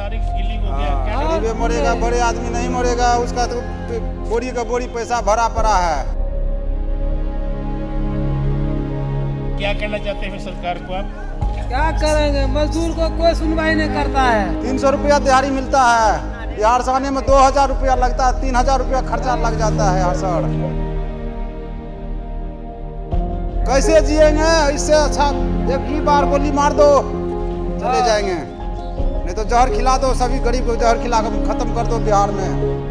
सारी गिल्ली हो गया। क्या हाँ, गरीबे मरेगा बड़े आदमी नहीं मरेगा उसका तो बोरी का बोरी पैसा भरा पड़ा है। क्या कहना चाहते हैं सरकार को आप? क्या करेंगे? मजदूर को कोई सुनवाई नहीं करता है। तीन सौ रुपया दिहाड़ी मिलता है। बिहार से आने में दो हज़ार रुपया लगता है तीन हज़ार रुपया खर्चा लग जाता है हर साल। कैसे जिएँगे? इससे अच्छा एक ही बार गोली मार दो चले जाएँगे। नहीं तो जहर खिला दो सभी गरीब को जहर खिला कर खत्म कर दो बिहार में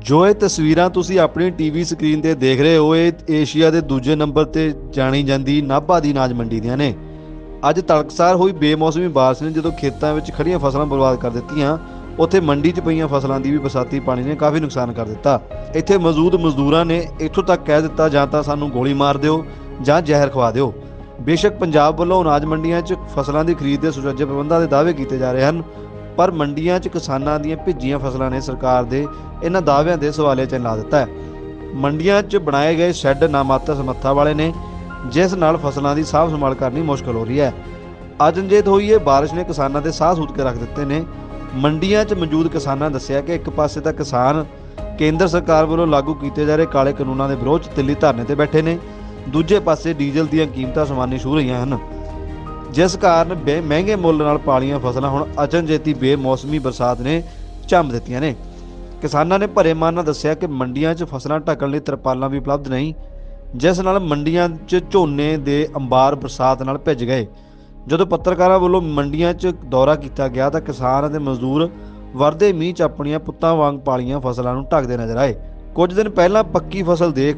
ਜੋ ਇਹ ਤਸਵੀਰਾਂ ਤੁਸੀਂ ਆਪਣੀ ਟੀਵੀ ਸਕਰੀਨ ਤੇ ਦੇਖ ਰਹੇ ਹੋ ਇਹ ਏਸ਼ੀਆ ਦੇ ਦੂਜੇ ਨੰਬਰ ਤੇ ਜਾਣੀ ਜਾਂਦੀ ਨਾਭਾ ਦੀ ਅਨਾਜ ਮੰਡੀ ਦੀਆਂ ਨੇ ਅੱਜ ਤੜਕਸਾਰ ਹੋਈ ਬੇਮੌਸਮੀ ਬਾਰਿਸ਼ ਨੇ ਜਦੋਂ ਖੇਤਾਂ ਵਿੱਚ ਖੜੀਆਂ ਫਸਲਾਂ ਬਰਬਾਦ ਕਰ ਦਿੱਤੀਆਂ ਉੱਥੇ ਮੰਡੀ 'ਚ ਪਈਆਂ ਫਸਲਾਂ ਦੀ ਵੀ ਬਰਸਾਤੀ ਪਾਣੀ ਨੇ ਕਾਫੀ ਨੁਕਸਾਨ ਕਰ ਦਿੱਤਾ ਇੱਥੇ ਮੌਜੂਦ ਮਜ਼ਦੂਰਾਂ ਨੇ ਇੱਥੋਂ ਤੱਕ ਕਹਿ ਦਿੱਤਾ ਜਾਂ ਤਾਂ ਸਾਨੂੰ ਗੋਲੀ ਮਾਰ ਦਿਓ ਜਾਂ ਜ਼ਹਿਰ ਖਵਾ ਦਿਓ ਬੇਸ਼ੱਕ ਪੰਜਾਬ ਵੱਲੋਂ ਅਨਾਜ ਮੰਡੀਆਂ 'ਚ ਫਸਲਾਂ ਦੀ ਖਰੀਦ ਦੇ ਸੁਚੱਜੇ ਪ੍ਰਬੰਧਾਂ ਦੇ ਦਾਅਵੇ ਕੀਤੇ ਜਾ ਰਹੇ ਹਨ, ਪਰ ਮੰਡੀਆਂ 'ਚ ਕਿਸਾਨਾਂ ਦੀਆਂ ਭਿੱਜੀਆਂ ਫਸਲਾਂ ਨੇ ਸਰਕਾਰ ਦੇ ਇਹਨਾਂ ਦਾਅਵਿਆਂ ਦੇ ਸਵਾਲੇ 'ਚ ਲਾ ਦਿੱਤਾ ਹੈ। ਮੰਡੀਆਂ 'ਚ ਬਣਾਏ ਗਏ ਸ਼ੈੱਡ ਨਾਮਾਤਰ ਸਮੱਥਾ ਵਾਲੇ ਨੇ, ਜਿਸ ਨਾਲ ਫਸਲਾਂ ਦੀ ਸਾਂਭ ਸੰਭਾਲ ਕਰਨੀ ਮੁਸ਼ਕਲ ਹੋ ਰਹੀ ਹੈ। ਅਜਨਜੇਤ ਹੋਈ ਇਹ ਬਾਰਿਸ਼ ਨੇ ਕਿਸਾਨਾਂ ਦੇ ਸਾਹ ਸੂਤ ਕੇ ਰੱਖ ਦਿੱਤੇ ਨੇ। ਮੰਡੀਆਂ 'ਚ ਮੌਜੂਦ ਕਿਸਾਨਾਂ ਦੱਸਿਆ ਕਿ ਇੱਕ ਪਾਸੇ ਤਾਂ ਕਿਸਾਨ ਕੇਂਦਰ ਸਰਕਾਰ ਵੱਲੋਂ ਲਾਗੂ ਕੀਤੇ ਜਾ ਰਹੇ ਕਾਲੇ ਕਾਨੂੰਨਾਂ ਦੇ ਵਿਰੋਧ 'ਚ ਦਿੱਲੀ ਧਰਨੇ ਤੇ ਬੈਠੇ ਨੇ ਦੂਜੇ ਪਾਸੇ ਡੀਜ਼ਲ ਦੀਆਂ ਕੀਮਤਾਂ ਸਮਾਨੀ ਛੂ ਰਹੀਆਂ ਹਨ। ਜਿਸ ਕਾਰਨ ਬੇ ਮਹਿੰਗੇ ਮੁੱਲ ਨਾਲ ਪਾਲੀਆਂ ਫਸਲਾਂ ਹੁਣ ਅਚਨਚੇਤੀ ਬੇਮੌਸਮੀ ਬਰਸਾਤ ਨੇ ਝੰਮ ਦਿੱਤੀਆਂ ਨੇ। ਕਿਸਾਨਾਂ ਨੇ ਭਰੇ ਮਨ ਨਾਲ ਦੱਸਿਆ ਕਿ ਮੰਡੀਆਂ 'ਚ ਫਸਲਾਂ ਢੱਕਣ ਲਈ ਤਰਪਾਲਾਂ ਵੀ ਉਪਲਬਧ ਨਹੀਂ, ਜਿਸ ਨਾਲ ਮੰਡੀਆਂ 'ਚ ਝੋਨੇ ਦੇ ਅੰਬਾਰ ਬਰਸਾਤ ਨਾਲ ਭਿੱਜ ਗਏ। ਜਦੋਂ ਪੱਤਰਕਾਰਾਂ ਵੱਲੋਂ ਮੰਡੀਆਂ 'ਚ ਦੌਰਾ ਕੀਤਾ ਗਿਆ ਤਾਂ ਕਿਸਾਨ ਅਤੇ ਮਜ਼ਦੂਰ ਵਰਦੇ ਮੀਂਹ 'ਚ ਆਪਣੀਆਂ ਪੁੱਤਾਂ ਵਾਂਗ ਪਾਲੀਆਂ ਫਸਲਾਂ ਨੂੰ ਢੱਕਦੇ ਨਜ਼ਰ ਆਏ। ਕੁਝ ਦਿਨ ਪਹਿਲਾਂ ਪੱਕੀ ਫਸਲ ਦੇਖ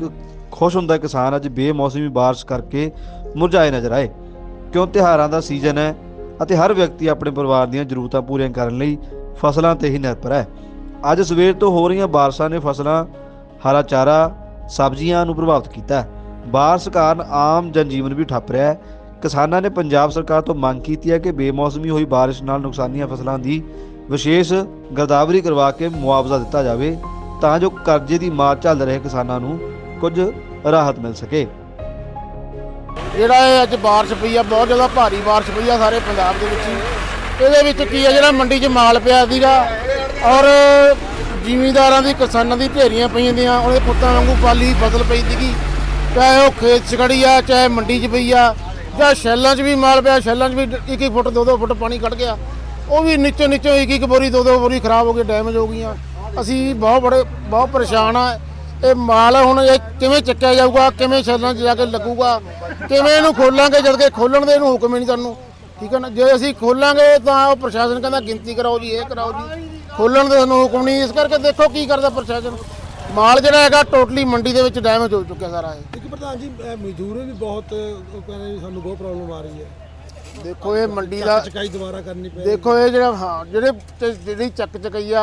ਖੁਸ਼ ਹੁੰਦਾ ਕਿਸਾਨ ਅੱਜ ਬੇਮੌਸਮੀ ਬਾਰਿਸ਼ ਕਰਕੇ ਮੁਰਝਾਏ ਨਜ਼ਰ ਆਏ। ਕਿਉਂ ਤਿਉਹਾਰਾਂ ਦਾ ਸੀਜ਼ਨ ਹੈ ਅਤੇ ਹਰ ਵਿਅਕਤੀ ਆਪਣੇ ਪਰਿਵਾਰ ਦੀਆਂ ਜ਼ਰੂਰਤਾਂ ਪੂਰੀਆਂ ਕਰਨ ਲਈ ਫਸਲਾਂ ਤੇ ਹੀ ਨਿਰਭਰ ਹੈ। ਅੱਜ ਸਵੇਰ ਤੋਂ ਹੋ ਰਹੀਆਂ ਬਾਰਿਸ਼ਾਂ ਨੇ ਫਸਲਾਂ, ਹਰਾ ਚਾਰਾ, ਸਬਜ਼ੀਆਂ ਨੂੰ ਪ੍ਰਭਾਵਿਤ ਕੀਤਾ ਹੈ। ਬਾਰਿਸ਼ ਕਾਰਨ ਆਮ ਜਨਜੀਵਨ ਵੀ ਠੱਪ ਰਿਹਾ ਹੈ। ਕਿਸਾਨਾਂ ਨੇ ਪੰਜਾਬ ਸਰਕਾਰ ਤੋਂ ਮੰਗ ਕੀਤੀ ਹੈ ਕਿ ਬੇਮੌਸਮੀ ਹੋਈ ਬਾਰਿਸ਼ ਨਾਲ ਨੁਕਸਾਨੀਆਂ ਫਸਲਾਂ ਦੀ ਵਿਸ਼ੇਸ਼ ਗਰਦਾਵਰੀ ਕਰਵਾ ਕੇ ਮੁਆਵਜ਼ਾ ਦਿੱਤਾ ਜਾਵੇ ਤਾਂ ਜੋ ਕਰਜ਼ੇ ਦੀ ਮਾਰ ਝੱਲ ਰਹੇ ਕਿਸਾਨਾਂ ਨੂੰ ਕੁਝ ਰਾਹਤ ਮਿਲ ਸਕੇ। ਜਿਹੜਾ ਇਹ ਅੱਜ ਬਾਰਿਸ਼ ਪਈ ਆ, ਬਹੁਤ ਜ਼ਿਆਦਾ ਭਾਰੀ ਬਾਰਿਸ਼ ਪਈ ਆ ਸਾਰੇ ਪੰਜਾਬ ਦੇ ਵਿੱਚ। ਹੀ। ਇਹਦੇ ਵਿੱਚ ਕੀ ਆ, ਜਿਹੜਾ ਮੰਡੀ 'ਚ ਮਾਲ ਪਿਆ ਸੀਗਾ ਔਰ ਜ਼ਿਮੀਂਦਾਰਾਂ ਦੀ, ਕਿਸਾਨਾਂ ਦੀ ਢੇਰੀਆਂ ਪਈਆਂ ਦੀਆਂ, ਉਹਦੇ ਪੁੱਤਾਂ ਵਾਂਗੂ ਪਾਲੀ ਫਸਲ ਪਈ ਸੀਗੀ। ਚਾਹੇ ਉਹ ਖੇਤ 'ਚ ਖੜੀ ਆ, ਚਾਹੇ ਮੰਡੀ 'ਚ ਪਈ ਆ, ਜਾਂ ਸ਼ੈਲਾਂ 'ਚ ਵੀ ਮਾਲ ਪਿਆ, ਸ਼ੈਲਾਂ 'ਚ ਵੀ ਇੱਕ ਇੱਕ ਫੁੱਟ, ਦੋ ਦੋ ਫੁੱਟ ਪਾਣੀ ਕੱਢ ਗਿਆ। ਉਹ ਵੀ ਨੀਚੋਂ ਨੀਚੋਂ ਇੱਕ ਇੱਕ ਬੋਰੀ, ਦੋ ਦੋ ਬੋਰੀ ਖਰਾਬ ਹੋ ਗਈ, ਡੈਮੇਜ ਹੋ ਗਈਆਂ। ਅਸੀਂ ਬਹੁਤ ਬੜੇ, ਬਹੁਤ ਪਰੇਸ਼ਾਨ ਆ। ਇਹ ਮਾਲ ਹੁਣ ਇਹ ਕਿਵੇਂ ਚੱਕਿਆ ਜਾਊਗਾ ਕਿਵੇਂ ਸ਼ੈਲਾਂ 'ਚ ਜਾ ਕੇ ਲੱਗੂਗਾ ਕਿਵੇਂ ਇਹਨੂੰ ਖੋਲਾਂਗੇ ਜਦ ਕਿ ਖੋਲਣ ਦੇ ਇਹਨੂੰ ਹੁਕਮ ਹੀ ਨਹੀਂ ਤੁਹਾਨੂੰ ਠੀਕ ਹੈ ਨਾ? ਜੇ ਅਸੀਂ ਖੋਲਾਂਗੇ ਤਾਂ ਉਹ ਪ੍ਰਸ਼ਾਸਨ ਕਹਿੰਦਾ ਗਿਣਤੀ ਕਰਾਓ ਜੀ ਇਹ ਕਰਾਓ ਜੀ ਖੋਲਣ ਦੇ ਸਾਨੂੰ ਹੁਕਮ ਨਹੀਂ ਇਸ ਕਰਕੇ ਦੇਖੋ ਕੀ ਕਰਦਾ ਪ੍ਰਸ਼ਾਸਨ। ਮਾਲ ਜਿਹੜਾ ਹੈਗਾ ਟੋਟਲੀ ਮੰਡੀ ਦੇ ਵਿੱਚ ਡੈਮੇਜ ਹੋ ਚੁੱਕਿਆ ਸਾਰਾ ਇਹ। ਇੱਕ ਪ੍ਰਧਾਨ ਜੀ ਇਹ ਮਜ਼ਦੂਰ ਵੀ ਬਹੁਤ ਉਹ ਕਹਿੰਦੇ ਵੀ ਸਾਨੂੰ ਬਹੁਤ ਪ੍ਰੋਬਲਮ ਆ ਰਹੀ ਹੈ। ਦੇਖੋ ਇਹ ਮੰਡੀ ਦਾ ਚਕਾਈ ਦੁਬਾਰਾ ਕਰਨੀ ਪਈ ਦੇਖੋ ਇਹ ਜਿਹੜਾ ਹਾਂ ਜਿਹੜੇ ਤੇ ਜਿਹੜੀ ਚੱਕ ਚਕਈਆ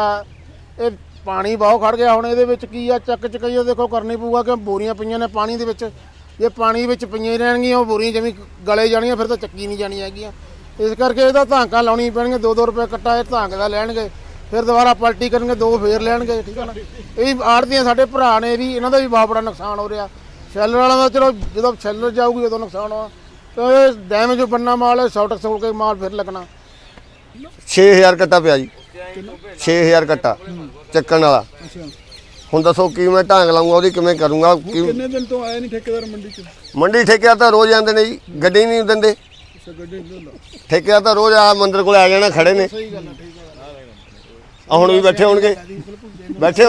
ਇਹ ਪਾਣੀ ਬਹੁਤ ਖੜ ਗਿਆ। ਹੁਣ ਇਹਦੇ ਵਿੱਚ ਕੀ ਆ? ਚੱਕ ਚਕਈਆ ਦੇਖੋ ਕਰਨੀ ਪਊਗਾ ਕਿ ਬੋਰੀਆਂ ਪਈਆਂ ਨੇ ਪਾਣੀ ਦੇ ਵਿੱਚ। ਜੇ ਪਾਣੀ ਵਿੱਚ ਪਈਆਂ ਹੀ ਰਹਿਣਗੀਆਂ, ਉਹ ਬੋਰੀਆਂ ਜਿਵੇਂ ਗਲੇ ਜਾਣੀਆਂ, ਫਿਰ ਤਾਂ ਚੱਕੀ ਨਹੀਂ ਜਾਣੀਆਂ ਹੈਗੀਆਂ। ਇਸ ਕਰਕੇ ਇਹਦਾ ਧਾਂਕਾਂ ਲਾਉਣੀ ਪੈਣਗੀਆਂ। 2-2 ਰੁਪਏ ਕੱਟਾ ਇਹ ਧਾਂਕ ਦਾ ਲੈਣਗੇ। ਫਿਰ ਦੁਬਾਰਾ ਪਲਟੀ ਕਰਨਗੇ, ਦੋ ਫੇਰ ਲੈਣਗੇ, ਠੀਕ ਹੈ ਨਾ? ਇਹ ਵੀ ਆੜਤੀਆਂ ਸਾਡੇ ਭਰਾ ਨੇ ਵੀ, ਇਹਨਾਂ ਦਾ ਵੀ ਬਹੁਤ ਬੜਾ ਨੁਕਸਾਨ ਹੋ ਰਿਹਾ। ਸ਼ੈਲਰ ਵਾਲਾ ਦਾ ਚਲੋ, ਜਦੋਂ ਸ਼ੈਲਰ ਜਾਊਗੀ ਉਦੋਂ ਨੁਕਸਾਨ ਹੋਣਾ। ਤੇ ਇਹ ਡੈਮੇਜ ਬੰਨਾ ਮਾਲ ਹੈ ਸੌਟ ਸੌਟ ਕੇ ਮਾਲ ਫਿਰ ਲੱਗਣਾ। 6000 ਕੱਟਾ ਪਿਆ ਜੀ। 6000 ਕੱਟਾ ਚੱਕਣ ਵਾਲਾ। ਹੁਣ ਦੱਸੋ ਕੀ ਮੈਂ ਢਾਂਗ ਲਾਉਂਗਾ ਉਹਦੀ ਕਿਵੇਂ ਕਰੂੰਗਾ ਕਿੰਨੇ ਦਿਨ ਤੋਂ ਆਏ ਨਹੀਂ ਠੇਕੇਦਾਰ ਮੰਡੀ ਚ? ਮੰਡੀ ਠੇਕਿਆ ਤਾਂ ਰੋਜ਼ ਆਉਂਦੇ ਨੇ ਜੀ ਗੱਡੀ ਨਹੀਂ ਦਿੰਦੇ। ਠੇਕਿਆ ਤਾਂ ਰੋਜ਼ ਆ ਮੰਦਰ ਕੋਲ ਆ ਜਾਣਾ ਖੜੇ ਨੇ। ਆ ਹੁਣ ਵੀ ਬੈਠੇ ਹੋਣਗੇ। ਬੈਠੇ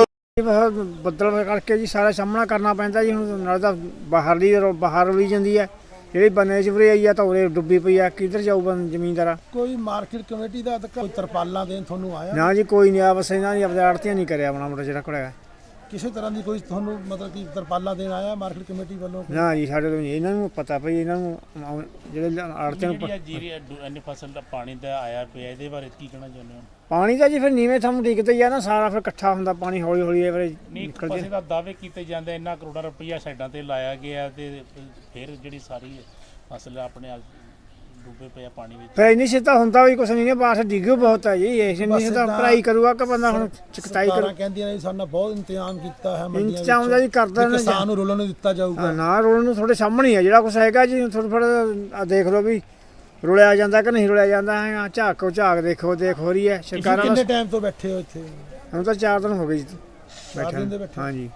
ਬੱਦਲ ਕਰਕੇ ਜੀ ਸਾਰਾ ਸਾਹਮਣਾ ਕਰਨਾ ਪੈਂਦਾ ਜੀ ਹੁਣ ਨਾਲ ਤਾਂ ਬਾਹਰਲੀ ਬਾਹਰ ਵੀ ਜਾਂਦੀ ਹੈ ਜਿਹੜੀ ਬੰਨੇ ਚ ਭਰੀ ਆਈ ਆ ਤਾਂ ਉਰੇ ਡੁੱਬੀ ਪਈ ਆ ਕਿੱਧਰ ਜਾਊ ਬੰ ਜ਼ਮੀਨਦਾਰਾ? ਕੋਈ ਮਾਰਕੀਟ ਕਮੇਟੀ ਦਾ ਅਧਿਕਾਰ ਕੋਈ ਤਰਪਾਲਾਂ ਦੇਣ ਤੁਹਾਨੂੰ ਆਇਆ? ਨਾ ਜੀ ਕੋਈ ਨਹੀਂ ਆ ਬਸ ਇਹਨਾਂ ਦੀ ਆਪਣੇ ਆੜਤੀਆਂ ਨਹੀਂ ਕਰਿਆ ਬਣਾ ਮੋਟਾ ਜਿਹੜਾ ਕੋੜਾ ਕਿਸੇ ਤਰ੍ਹਾਂ ਦੀ ਕੋਈ ਤੁਹਾਨੂੰ ਮਤਲਬ ਕਿ ਤਰਪਾਲਾਂ ਦੇਣ ਆਇਆ ਮਾਰਕੀਟ ਕਮੇਟੀ ਵੱਲੋਂ? ਨਾ ਜੀ ਸਾਡੇ ਤੋਂ ਨਹੀਂ। ਇਹਨਾਂ ਨੂੰ ਪਤਾ ਭਈ ਇਹਨਾਂ ਨੂੰ ਜਿਹੜੇ ਆੜਤੀਆਂ ਨੂੰ ਪ- ਜਿਹੜੀ ਜੀਰੀ ਐਨੀ ਫਸਲ ਦਾ ਪਾਣੀ ਦਾ ਆਇਆ ਪਿਆ ਇਹਦੇ ਬਾਰੇ ਕੀ ਕਹਿਣਾ ਚਾਹੁੰਦੇ ਹੋ? ਪਾਣੀ ਤਾਂ ਜੀ ਫਿਰ ਨੀਵੇਂ ਥਾਂ ਡਿੱਗਦਾ ਹੀ ਆ ਨਾ ਸਾਰਾ ਫਿਰ ਇਕੱਠਾ ਹੁੰਦਾ ਪਾਣੀ ਹੌਲੀ ਹੌਲੀ ਇਹ ਫਿਰ ਨਹੀਂ ਨਿਕਲ ਪਾਸੇ ਦਾ ਦਾਅਵੇ ਕੀਤੇ ਜਾਂਦੇ ਇੰਨਾ ਕਰੋੜਾਂ ਰੁਪਈਆ ਸਾਈਡਾਂ ਤੇ ਲਾਇਆ ਗਿਆ ਤੇ ਫਿਰ ਜਿਹੜੀ ਸਾਰੀ ਫਸਲ ਆਪਣੇ ਆਪ ਡੁੱਬੇ ਪਿਆ ਪਾਣੀ ਵਿੱਚ ਫਿਰ ਇੰਨੀ ਸਿੱਧਾ ਹੁੰਦਾ ਵੀ ਕੁਛ ਨਹੀਂ ਹੈ ਬਾਸ ਡਿੱਗੂ ਬਹੁਤ ਹੈ ਜੀ ਇਸ ਇੰਨੀ ਸਿੱਧਾ ਭਰਾਈ ਕਰੂਗਾ ਕਿ ਬੰਦਾ ਹੁਣ ਚਕਤਾਈ ਕਰੂ ਸਰਕਾਰਾਂ ਕਹਿੰਦੀਆਂ ਨੇ ਸਾਡਾ ਬਹੁਤ ਇੰਤਜ਼ਾਮ ਕੀਤਾ ਹੈ ਮੰਡੀਆਂ ਇੰਤਜ਼ਾਮ ਦਾ ਜੀ ਕਰਦਾ ਵੀ ਨਾ ਕਿਸਾਨ ਨੂੰ ਰੋਲਣ ਨੂੰ ਦਿੱਤਾ ਜਾਊਗਾ ਹਾਂ, ਨਾ ਰੋਣ ਨੂੰ ਤੁਹਾਡੇ ਸਾਹਮਣੇ ਹੀ ਆ ਜਿਹੜਾ ਕੁਛ ਹੈਗਾ ਜੀ ਥੋੜਾ ਥੋੜਾ ਦੇਖ ਲਓ ਵੀ ਰੁਲਿਆ ਜਾਂਦਾ ਕਿ ਨਹੀਂ ਰੁਲਿਆ ਜਾਂਦਾ ਹੈ ਝਾਕੋ ਝਾਕ ਦੇਖੋ ਦੇਖ ਹੋ ਰਹੀ ਹੈ ਤੁਸੀਂ ਸਰਕਾਰਾਂ ਕਿੰਨੇ ਦਾ ਟਾਈਮ ਤੋਂ ਬੈਠੇ ਹੋ ਇੱਥੇ ਹੁਣ ਤਾਂ 4 ਦਿਨ ਹੋ ਗਏ ਜੀ ਦਿਨ ਦੇ ਬੈਠੇ। ਹਾਂਜੀ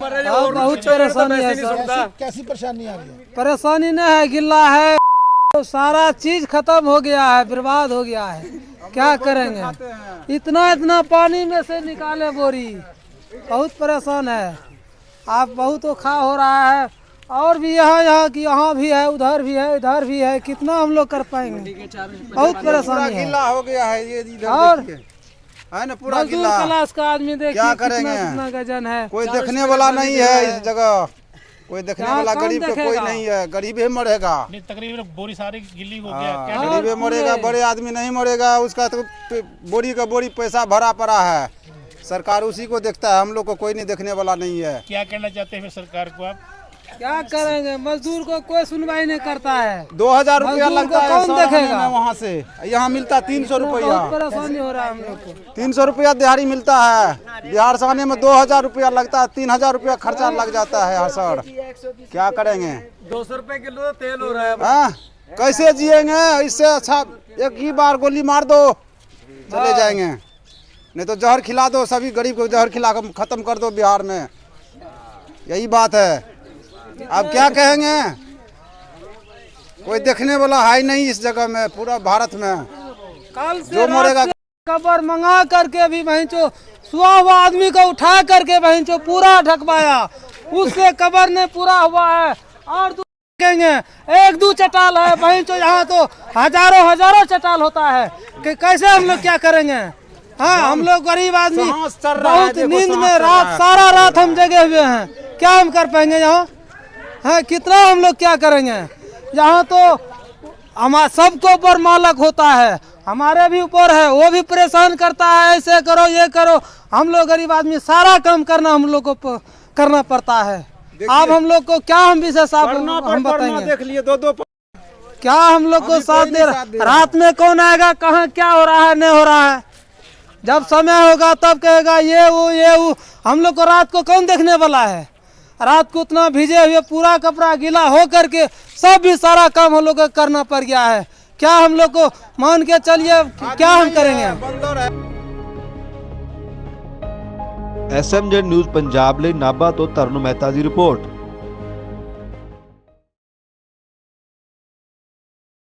और बहुत परेशानी है सर कैसी परेशानी आ रही है परेशानी नहीं है गिल्ला है तो सारा चीज़ खत्म हो गया है बर्बाद हो गया है। क्या करेंगे? इतना इतना पानी में से निकाले बोरी। बहुत परेशान है। आप बहुत खा हो रहा है। और भी यहाँ यहाँ की यहाँ भी है उधर भी है इधर भी है। कितना हम लोग कर पाएँगे? बहुत पूरा परेशानी है। हो। गया है ये और है ना पूरा क्लास का आदमी देखिए क्या कितना करेंगे? कितना गजन है। कोई देखने वाला नहीं है। इस जगह। कोई देखने वाला गरीब का कोई नहीं है गरीब ही मरेगा। नहीं तकरीबन बोरी सारी गिल्ली हो गया हाँ, गरीब ही मरेगा बड़े आदमी नहीं मरेगा उसका तो बोरी का बोरी पैसा भरा पड़ा है। सरकार उसी को देखता है हम लोग को कोई नहीं देखने वाला नहीं है। क्या कहना चाहते हैं सरकार को आप? क्या करेंगे? मजदूर को कोई सुनवाई नहीं करता है। दो हज़ार रुपया लगता है कौन देखेगा? वहाँ से। यहाँ मिलता है तीन सौ रुपया। बहुत परेशानी हो रहा है हम लोग को। तीन सौ रुपया दिहाड़ी मिलता है। बिहार से आने में दो हज़ार रुपया लगता है तीन हज़ार रुपया खर्चा लग जाता है हर सर क्या करेंगे? दो सौ रुपए किलो तेल हो रहा है। हाँ? कैसे जिएँगे? इससे अच्छा एक ही बार गोली मार दो चले जाएँगे। नहीं तो जहर खिला दो सभी गरीब को जहर खिला खत्म कर दो बिहार में। यही बात है। अब क्या कहेंगे? कोई देखने वाला है नहीं इस जगह में पूरा भारत में। कल से जो मरेगा- कबर मंगा करके भी वहीं चो सुहा हुआ आदमी को उठा करके वहीं चो पूरा ढकवाया उससे कबर ने पूरा हुआ है। और दू देखेंगे एक दो चटाल है। वहीं चो यहाँ तो हज़ारों हज़ारों चटाल होता है। कि कैसे हम लोग क्या करेंगे? हाँ हम लोग गरीब आदमी। बहुत नींद में रात सारा रात हम जगे हुए हैं। क्या हम कर पाएँगे यहाँ? हाँ कितना हम लोग क्या करेंगे? यहाँ तो हमारा सबको ऊपर मालक होता है। हमारे भी ऊपर है वो भी परेशान करता है ऐसे करो ये करो। हम लोग गरीब आदमी सारा काम करना हम लोग को करना पड़ता है। आप हम लोग को क्या हम विशेष आप हम बताएँगे? देख लिए दो दो क्या हम लोग को साथ दे रहा। रात में कौन आएगा? कहाँ क्या हो रहा है नहीं हो रहा है? जब समय होगा तब कहेगा ये वो ये वो। हम लोग को रात को कौन देखने वाला है? रात को उतना भीजे हुए पूरा कपड़ा गीला हो करके सब भी सारा काम हम लोग को करना पड़ गया है क्या हम लोग को मान के चलिए क्या हम करेंगे बंदर है ਐਸਐਮਜੇ ਨਿਊਜ਼ ਪੰਜਾਬ ਲਈ ਨਾਭਾ ਤੋਂ ਤਰਨ ਮਹਿਤਾ ਦੀ ਰਿਪੋਰਟ